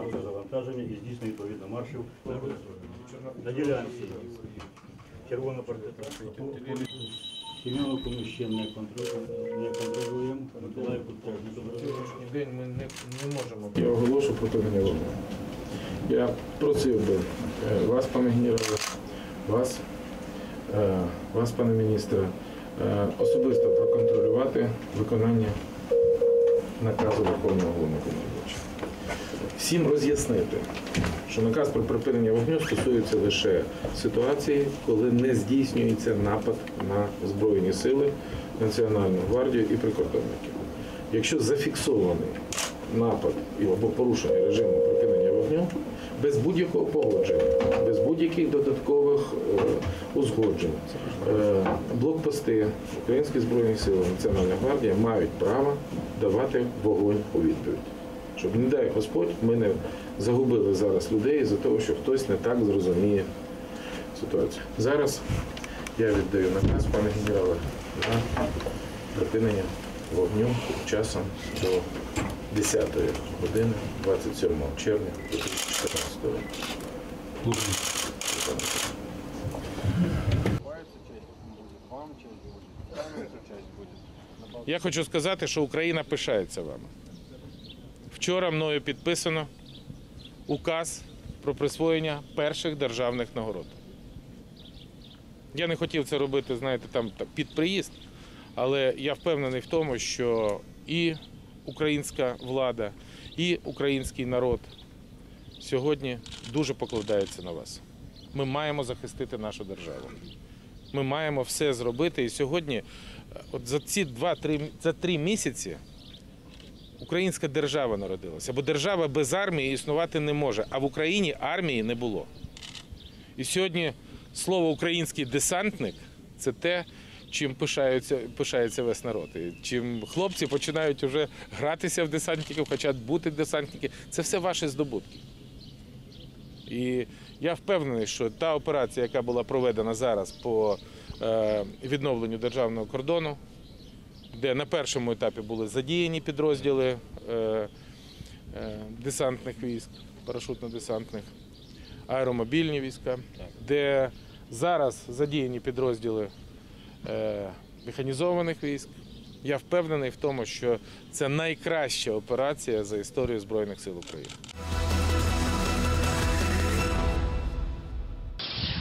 переміщення завантаження і здійснення відповідно маршів на ділянці. Червона партита. Сім'яновку ми ще не контролюємо. Миколаївку теж не контролюємо. Сьогоднішній день ми не, не можемо. Я оголошу вогню. Я просив би е, вас, пане генерале, вас, е, вас, пане міністре, е, особисто проконтролювати виконання наказу Верховного Головнокомандувача. Всім роз'яснити, що наказ про припинення вогню стосується лише ситуації, коли не здійснюється напад на Збройні сили, Національну гвардію і прикордонників. Якщо зафіксований напад або порушення режиму припинення вогню, без будь-якого погодження, без будь-яких додаткових е, узгоджень, е, блокпости Українські Збройні Сили, Національна гвардія мають право давати вогонь у відповідь. Щоб, не дай Господь, ми не загубили зараз людей за того, що хтось не так зрозуміє ситуацію. Зараз я віддаю наказ, пане генерале, на припинення вогню часом до 10 години 27 червня 2014 року. Я хочу сказати, що Україна пишається вами. Вчора мною підписано указ про присвоєння перших державних нагород. Я не хотів це робити, знаєте, там під приїзд, але я впевнений в тому, що і українська влада, і український народ сьогодні дуже покладаються на вас. Ми маємо захистити нашу державу. Ми маємо все зробити. І сьогодні, е, от за ці два-три за три місяці, українська держава народилася. Бо держава без армії існувати не може. А в Україні армії не було. І сьогодні слово український десантник це те, чим пишається, пишається весь народ. І чим хлопці починають вже гратися в десантників, хочуть бути десантники. Це все ваші здобутки. І я впевнений, що та операція, яка була проведена зараз по е, відновленню державного кордону, де на першому етапі були задіяні підрозділи е, е, десантних військ, парашутно-десантних, аеромобільні війська, де зараз задіяні підрозділи е, механізованих військ. Я впевнений в тому, що це найкраща операція за історію Збройних сил України.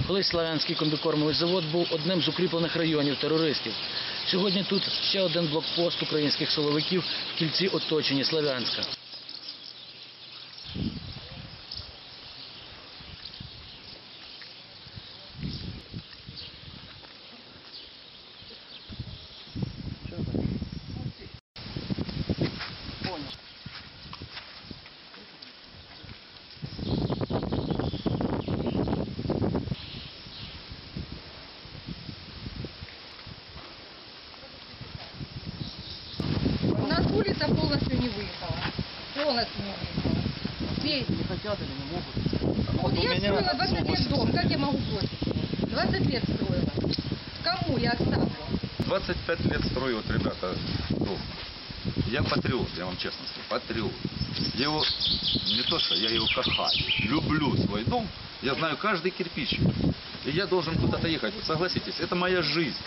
Колись Славянський комбікормовий завод був одним з укріплених районів терористів. Сьогодні тут ще один блокпост українських силовиків в кільці оточенні Славянська. У хотят или не могут? Вот я строила 20 лет дом, как я могу бросить? 20 лет строила. Кому я оставлю? 25 лет строю, вот, ребята, дом. Я патриот, я вам честно скажу, патриот. Я его, не то что, я его кахаю, люблю свой дом, я знаю каждый кирпич. И я должен куда-то ехать, вот согласитесь, это моя жизнь.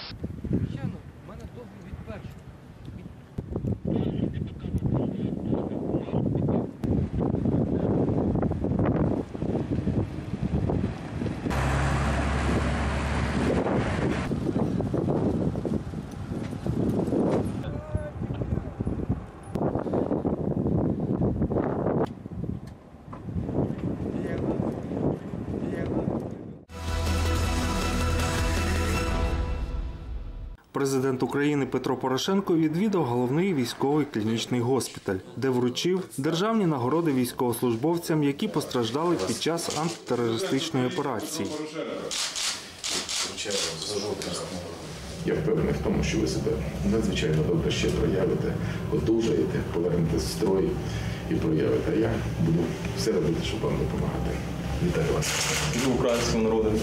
Президент України Петро Порошенко відвідав головний військовий клінічний госпіталь, де вручив державні нагороди військовослужбовцям, які постраждали під час антитерористичної операції. Я впевнений в тому, що ви себе надзвичайно добре ще проявите, одужаєте, повернетесь в строй і проявите. А я буду все робити, щоб вам допомагати. Вітаю вас. українським народом.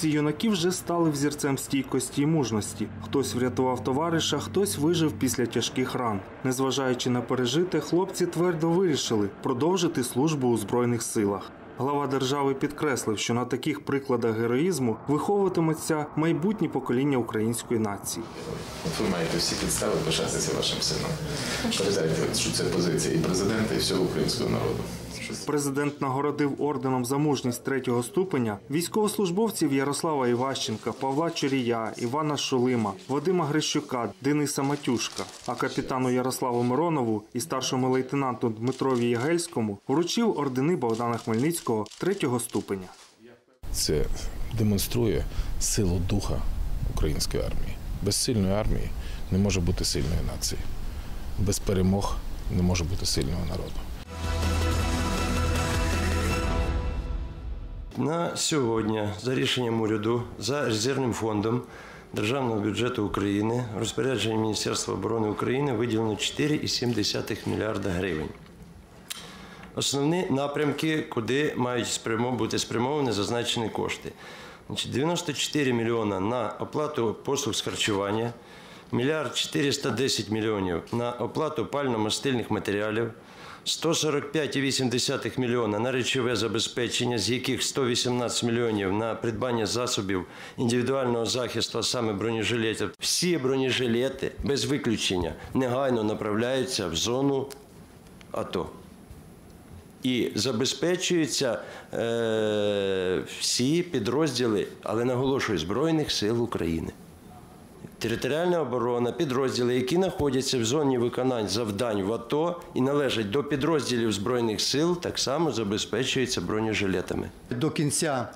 Ці юнаки вже стали взірцем стійкості і мужності. Хтось врятував товариша, хтось вижив після тяжких ран. Незважаючи на пережите, хлопці твердо вирішили продовжити службу у збройних силах. Глава держави підкреслив, що на таких прикладах героїзму виховуватиметься майбутнє покоління української нації. От ви маєте всі підстави пишатися вашим сином. Передайте, що це позиція і президента, і всього українського народу. Президент нагородив орденом за мужність третього ступеня військовослужбовців Ярослава Іващенка, Павла Чорія, Івана Шулима, Вадима Грищука, Дениса Матюшка. А капітану Ярославу Миронову і старшому лейтенанту Дмитрові Ягельському вручив ордени Богдана Хмельницького третього ступеня. Це демонструє силу духа української армії. Без сильної армії не може бути сильної нації. Без перемог не може бути сильного народу. На сьогодні, за рішенням уряду, за резервним фондом Державного бюджету України, розпорядження Міністерства оборони України виділено 4,7 мільярда гривень. Основні напрямки, куди мають бути спрямовані зазначені кошти. 94 мільйона на оплату послуг з харчування, мільярд 410 мільйонів на оплату пально-мастильних матеріалів, 145,8 мільйона на речове забезпечення, з яких 118 мільйонів на придбання засобів індивідуального захисту, а саме бронежилетів. Всі бронежилети без виключення негайно направляються в зону АТО. І забезпечуються е, всі підрозділи, але наголошую, Збройних сил України. Територіальна оборона, підрозділи, які знаходяться в зоні виконань завдань в АТО і належать до підрозділів Збройних сил, так само забезпечуються бронежилетами. До кінця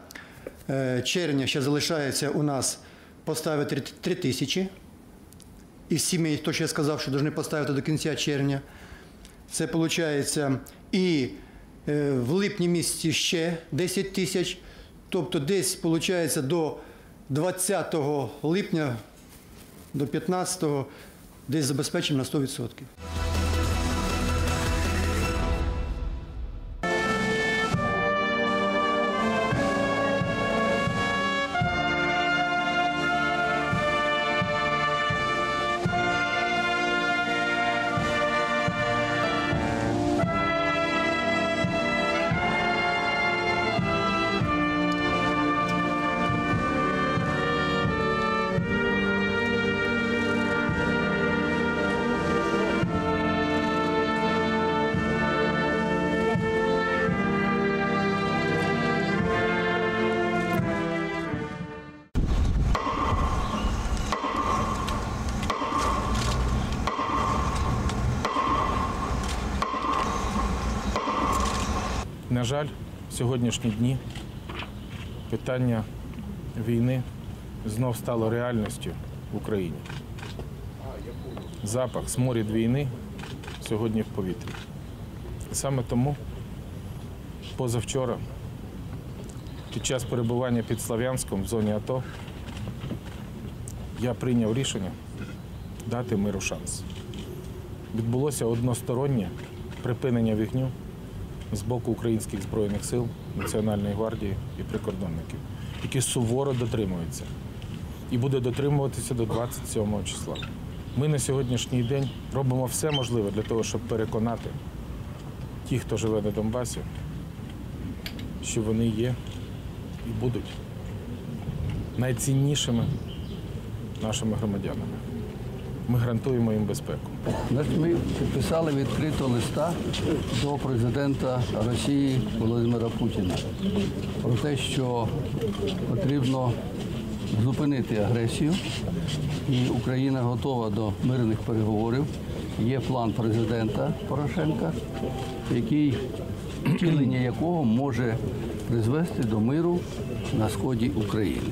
е, червня ще залишається у нас поставити 3 тисячі. Із сімей, то, що я сказав, що повинні поставити до кінця червня. Це виходить і е, в липні місяці ще 10 тисяч. Тобто десь виходить до 20 липня, до 15-го десь забезпечимо на 100%. На жаль, в сьогоднішні дні питання війни знов стало реальністю в Україні. Запах, сморід війни сьогодні в повітрі. Саме тому позавчора, під час перебування під Слов'янськом в зоні АТО, я прийняв рішення дати миру шанс. Відбулося одностороннє припинення вогню з боку українських збройних сил, Національної гвардії і прикордонників, які суворо дотримуються і буде дотримуватися до 27 числа. Ми на сьогоднішній день робимо все можливе для того, щоб переконати тих, хто живе на Донбасі, що вони є і будуть найціннішими нашими громадянами. Ми гарантуємо їм безпеку. Ми підписали відкрито листа до президента Росії Володимира Путіна про те, що потрібно зупинити агресію, і Україна готова до мирних переговорів. Є план президента Порошенка, який втілення якого може призвести до миру на сході України.